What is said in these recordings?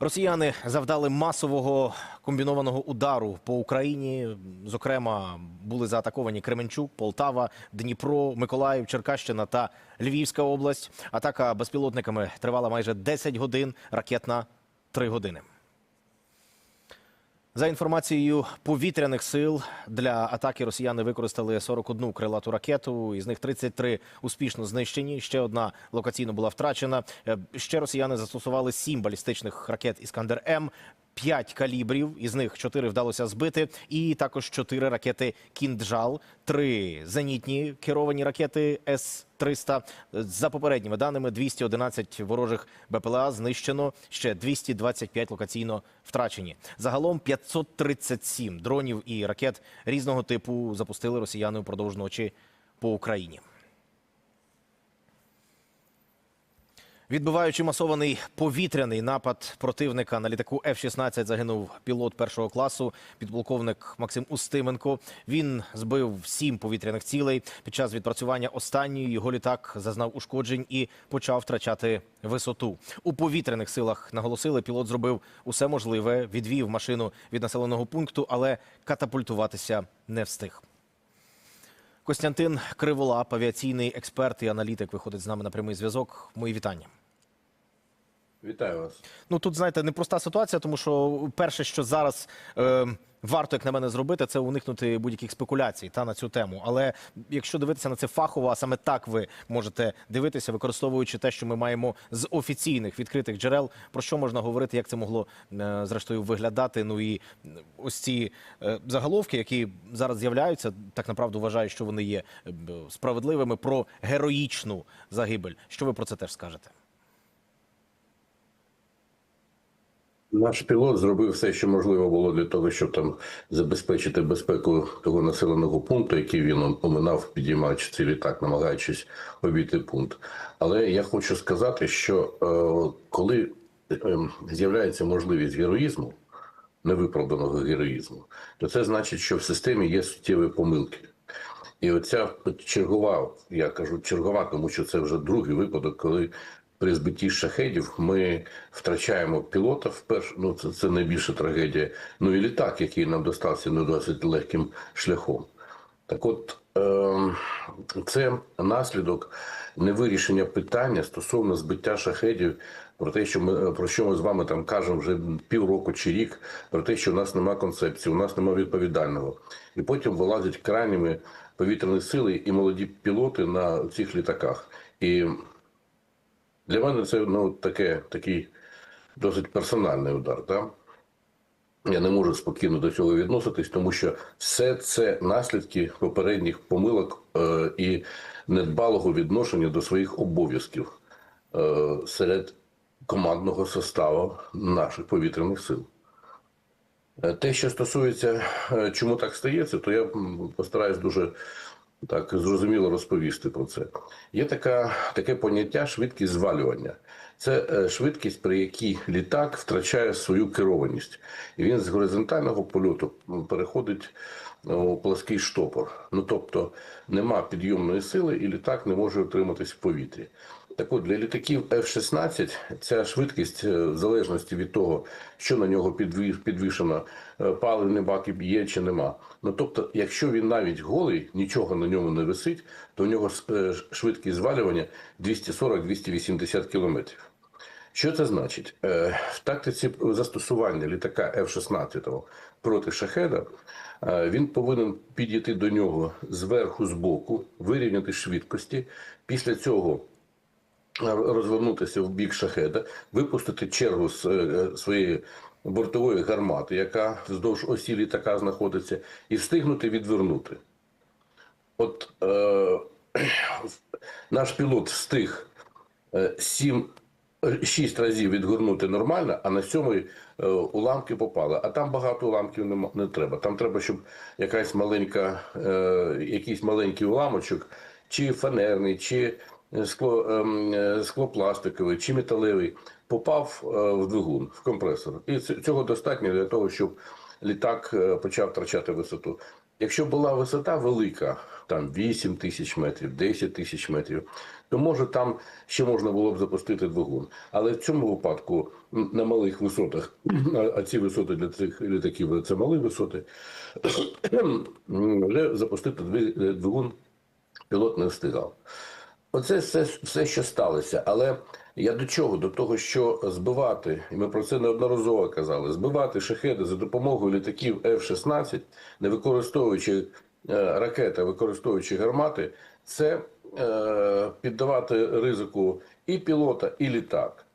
Росіяни завдали масового комбінованого удару по Україні. Зокрема, були заатаковані Кременчук, Полтава, Дніпро, Миколаїв, Черкащина та Львівська область. Атака безпілотниками тривала майже 10 годин, ракетна 3 години. За інформацією повітряних сил для атаки росіяни використали 41 крилату ракету. Із них 33 успішно знищені. Ще одна локаційно була втрачена. Е, Ще росіяни застосували 7 балістичних ракет Іскандер М. 5 калібрів, із них 4 вдалося збити, і також 4 ракети Кінджал, 3 зенітні керовані ракети С-300. За попередніми даними, 211 ворожих БПЛА знищено, ще 225 локаційно втрачені. Загалом 537 дронів і ракет різного типу запустили росіяни упродовж ночі по Україні. Відбиваючи масований повітряний напад противника на літаку F-16 загинув пілот першого класу, підполковник Максим Устименко. Він збив сім повітряних цілей. Під час відпрацювання останньої його літак зазнав ушкоджень і почав втрачати висоту. У повітряних силах наголосили, пілот зробив усе можливе, відвів машину від населеного пункту, але катапультуватися не встиг. Костянтин Криволап, авіаційний експерт і аналітик, виходить з нами на прямий зв'язок. Мої вітання. Вітаю вас. Ну тут знаєте, непроста ситуація, тому що перше, що зараз е, варто, як на мене, зробити, це уникнути будь-яких спекуляцій та на цю тему. Але якщо дивитися на це фахово, а саме так ви можете дивитися, використовуючи те, що ми маємо з офіційних відкритих джерел, про що можна говорити, як це могло е, зрештою виглядати. Ну і ось ці е, заголовки, які зараз з'являються, так направду вважаю, що вони є е, справедливими про героїчну загибель. Що ви про це теж скажете? Наш пілот зробив все, що можливо було для того, щоб там забезпечити безпеку того населеного пункту, який він оминав, підіймаючи цей літак, намагаючись обійти пункт. Але я хочу сказати, що е, коли е, з'являється можливість героїзму, невиправданого героїзму, то це значить, що в системі є суттєві помилки. І оця чергова, я кажу чергова, тому що це вже другий випадок, коли при збитті шахедів ми втрачаємо пілота вперше. Ну це, це найбільша трагедія. Ну і літак, який нам достався не досить легким шляхом. Так от е, це наслідок невирішення питання стосовно збиття шахедів, про те, що ми про що ми з вами там кажемо вже півроку чи рік, про те, що у нас нема концепції, у нас нема відповідального. І потім вилазять крайніми повітряні сили і молоді пілоти на цих літаках. І для мене це ну, таке, такий досить персональний удар. Так? Я не можу спокійно до цього відноситись, тому що все це наслідки попередніх помилок е, і недбалого відношення до своїх обов'язків е, серед командного составу наших повітряних сил. Е, Те, що стосується, е, чому так стається, то я постараюсь дуже так зрозуміло розповісти про це. Є така, таке поняття швидкість звалювання. Це е, швидкість, при якій літак втрачає свою керованість, і він з горизонтального польоту переходить у плоский штопор. Ну тобто нема підйомної сили, і літак не може утриматись в повітрі. Так от для літаків F-16 ця швидкість, е, в залежності від того, що на нього підві- підвішено, е, паливний бак є чи нема. Ну тобто, якщо він навіть голий, нічого на ньому не висить, то в нього е, швидкість звалювання 240-280 кілометрів. Що це значить? В тактиці застосування літака F-16 проти шахеда він повинен підійти до нього зверху, збоку, вирівняти швидкості. Після цього розвернутися в бік шахеда, випустити чергу з е, своєї бортової гармати, яка вздовж осі літака знаходиться, і встигнути відвернути. От е, наш пілот встиг е, сім. Шість разів відгорнути нормально, а на сьомий е, уламки попали. А там багато уламків не, не треба. Там треба, щоб якась маленька, е, якийсь маленький уламочок, чи фанерний, чи скло, ем, е, склопластиковий, чи металевий, попав е, в двигун, в компресор. І цього достатньо для того, щоб літак е, почав втрачати висоту. Якщо була висота велика, там 8 тисяч метрів, 10 тисяч метрів, то може там ще можна було б запустити двигун. Але в цьому випадку на малих висотах, а- ці висоти для цих літаків це малі висоти, вже запустити двигун пілот не встигав. Оце все, все, що сталося. Але я до чого? До того, що збивати, і ми про це неодноразово казали, збивати шахеди за допомогою літаків F-16, не використовуючи е, ракети, використовуючи гармати, це е, піддавати ризику і пілота, і літак.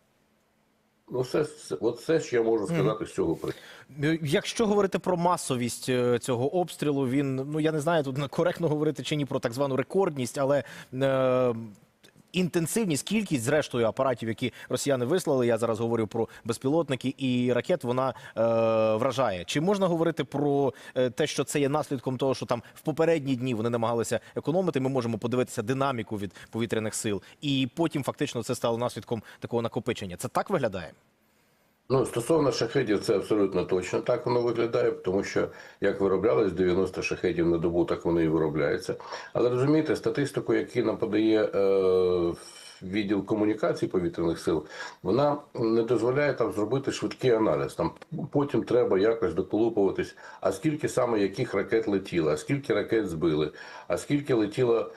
Ну, все, все, от все, що я можу сказати з цього приводу. Е, Якщо говорити про масовість е, цього обстрілу, він ну я не знаю тут коректно говорити чи ні про так звану рекордність, але е, інтенсивність, кількість зрештою апаратів, які росіяни вислали. Я зараз говорю про безпілотники і ракет. Вона е, вражає. Чи можна говорити про е, те, що це є наслідком того, що там в попередні дні вони намагалися економити? Ми можемо подивитися динаміку від повітряних сил, і потім фактично це стало наслідком такого накопичення. Це так виглядає? Ну, стосовно шахедів, це абсолютно точно так воно виглядає, тому що як вироблялись 90 шахедів на добу, так вони і виробляються. Але розумієте, статистику, яку нам подає е, відділ комунікацій повітряних сил, вона не дозволяє там зробити швидкий аналіз. Там потім треба якось доколупуватись, а скільки саме яких ракет летіло, а скільки ракет збили, а скільки летіло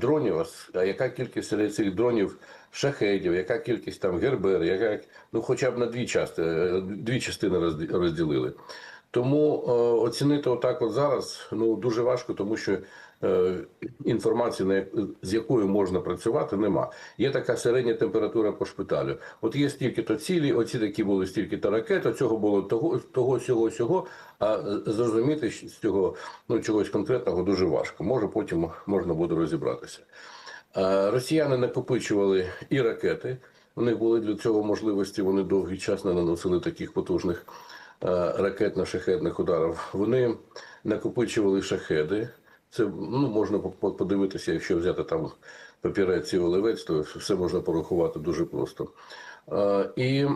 дронів, а яка кількість серед цих дронів шахедів, яка кількість там гербер, яка ну хоча б на дві части, е, дві частини розділили. Тому е, оцінити отак от зараз ну дуже важко, тому що е, інформації, на з якою можна працювати, нема. Є така середня температура по шпиталю. От є стільки-то цілі, оці такі були стільки-то ракет, цього було того, того, сього, сього. А е, зрозуміти з цього ну чогось конкретного дуже важко. Може, потім можна буде розібратися. Росіяни накопичували і ракети. У них були для цього можливості. Вони довгий час не наносили таких потужних е, ракетно-шахетних ударів. Вони накопичували шахеди. Це ну можна по- по- подивитися, якщо взяти там папірець і олівець, то все можна порахувати дуже просто. Е, І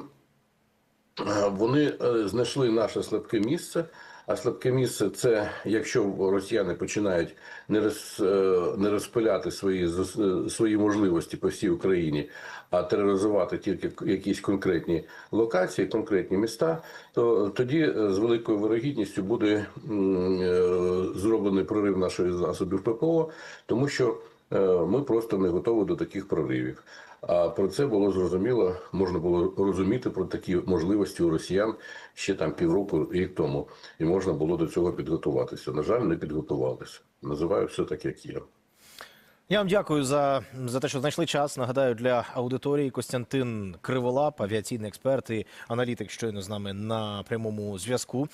е, вони знайшли наше слабке місце. А слабке місце це якщо росіяни починають не роз, е, не розпиляти свої е, свої можливості по всій Україні, а тероризувати тільки якісь конкретні локації, конкретні міста, то тоді е, з великою вирогідністю буде зроблений прорив нашої засобів ППО, тому що ми просто не готові до таких проривів. А про це було зрозуміло, можна було розуміти про такі можливості у росіян ще там півроку рік тому, і можна було до цього підготуватися. На жаль, не підготувалися. Називаю все так, як є. Я вам дякую за, за те, що знайшли час. Нагадаю, для аудиторії Костянтин Криволап, авіаційний експерт і аналітик, щойно з нами на прямому зв'язку.